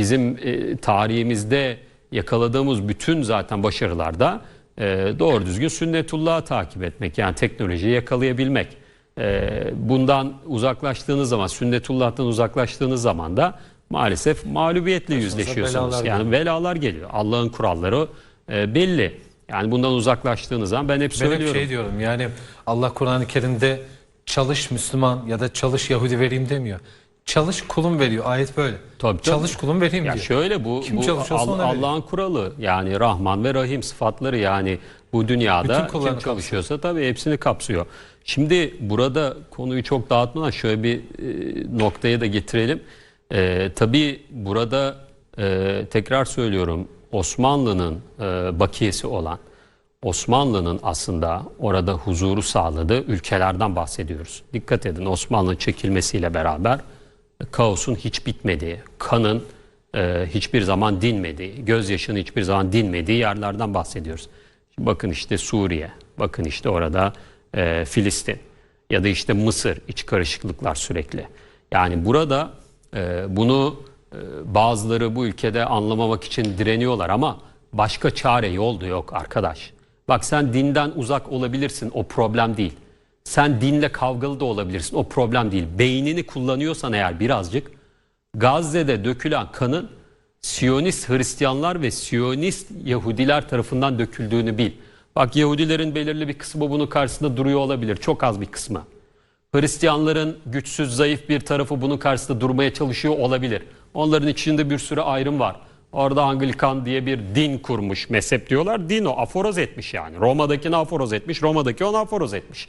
bizim e, tarihimizde yakaladığımız bütün zaten başarılarda e, doğru düzgün sünnetullah'ı takip etmek yani teknolojiyi yakalayabilmek. E, bundan uzaklaştığınız zaman sünnetullah'tan uzaklaştığınız zaman da maalesef mağlubiyetle yüzleşiyorsunuz. belalar Yani belalar geliyor. Allah'ın kuralları e, belli. Yani bundan uzaklaştığınız zaman ben hep Ben hep söylüyorum. şey diyorum yani Allah Kur'an-ı Kerim'de çalış Müslüman ya da çalış Yahudi vereyim demiyor. Çalış kulum veriyor. Ayet böyle. Tabii, tabii. Çalış kulum vereyim Ya diyor. şöyle bu, Kim bu çalışıyorsa Al- ona verir. Allah'ın kuralı yani Rahman ve Rahim sıfatları yani bu dünyada kim çalışıyorsa tabii hepsini kapsıyor. Şimdi burada konuyu çok dağıtmadan şöyle bir e, noktaya da getirelim. E, tabii burada e, tekrar söylüyorum Osmanlı'nın e, bakiyesi olan Osmanlı'nın aslında orada huzuru sağladığı ülkelerden bahsediyoruz. Dikkat edin Osmanlı'nın çekilmesiyle beraber kaosun hiç bitmediği, kanın e, hiçbir zaman dinmediği, gözyaşının hiçbir zaman dinmediği yerlerden bahsediyoruz. Şimdi bakın işte Suriye, bakın işte orada e, Filistin ya da işte Mısır iç karışıklıklar sürekli. Yani burada e, bunu e, bazıları bu ülkede anlamamak için direniyorlar ama başka çare yol da yok arkadaş. Bak sen dinden uzak olabilirsin o problem değil. Sen dinle kavgalı da olabilirsin o problem değil. Beynini kullanıyorsan eğer birazcık Gazze'de dökülen kanın Siyonist Hristiyanlar ve Siyonist Yahudiler tarafından döküldüğünü bil. Bak Yahudilerin belirli bir kısmı bunun karşısında duruyor olabilir. Çok az bir kısmı. Hristiyanların güçsüz, zayıf bir tarafı bunun karşısında durmaya çalışıyor olabilir. Onların içinde bir sürü ayrım var. Orada Anglikan diye bir din kurmuş, mezhep diyorlar. Din o, aforoz etmiş yani. Roma'dakini aforoz etmiş, Roma'daki onu aforoz etmiş.